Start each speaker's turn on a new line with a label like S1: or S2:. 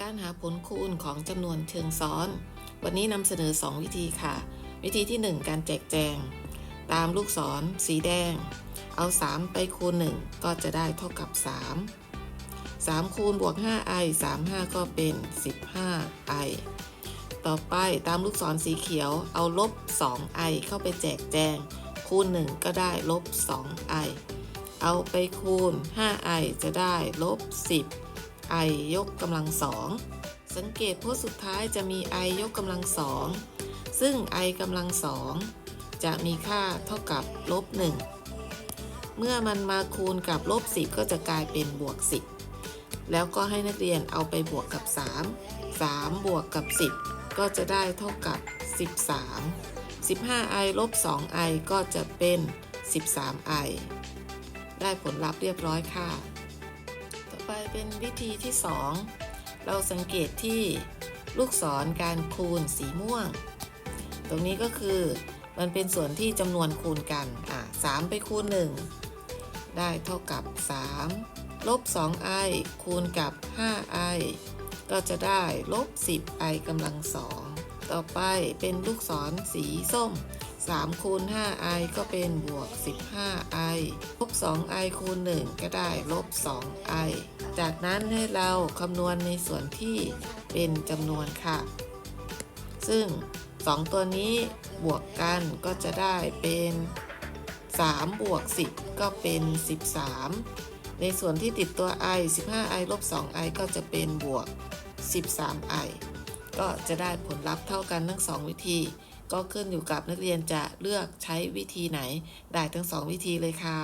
S1: การหาผลคูณของจำนวนเชิงซ้อน วันนี้นำเสนอ 2 วิธีค่ะ วิธีที่ 1 การแจกแจง ตามลูกศร สีแดง เอา 3 ไปคูณ 1 ก็จะได้เท่ากับ 3 3 คูณบวก 5i 3 5 ก็เป็น 15i ต่อไปตามลูกศรสีเขียวเอาลบ 2i เข้าไปแจกแจง คูณ 1 ก็ได้ลบ 2i เอาไปคูณ 5i จะได้ลบ 10 i ยกกำลังสองสังเกตพจน์สุดท้ายจะมี i ยกกำลังสองซึ่ง i กำลังสองจะมีค่าเท่ากับลบ1เมื่อมันมาคูณกับลบ10 ก็จะกลายเป็นบวก 10 แล้วก็ให้นักเรียนเอาไปบวกกับ 3 3 บวกกับ 10 ก็จะได้เท่ากับ 13 15i ลบ 2i ก็จะเป็น 13i ได้ผลลัพธ์เรียบร้อยค่ะ ไปเป็นวิธีที่ 2 เราสังเกตที่ลูกศรการคูณสีม่วง ตรงนี้ก็คือมันเป็นส่วนที่จำนวนคูณกันอะ3ไปคูณ 1 ได้เท่ากับ 3 ลบ 2i คูณกับ 5i ก็จะได้ลบ 10i กำลังสองต่อไปเป็นลูกศรสีส้ม 3คูณ 5i ก็เป็นบวก 15i ลบ 2i คูณ 1 ก็ได้ลบ 2i จากนั้นให้เราคำนวณในส่วนที่เป็นจำนวนค่ะ ซึ่ง 2 ตัวนี้บวกกันก็จะได้เป็น 3 บวก 10 ก็เป็น 13 ในส่วนที่ติดตัว i 15i ลบ 2i ก็จะเป็นบวก 13i ก็จะได้ผลลัพธ์เท่ากันทั้ง 2 วิธี ก็ขึ้นอยู่กับนักเรียนจะเลือกใช้วิธีไหน ได้ทั้งสองวิธีเลยค่ะ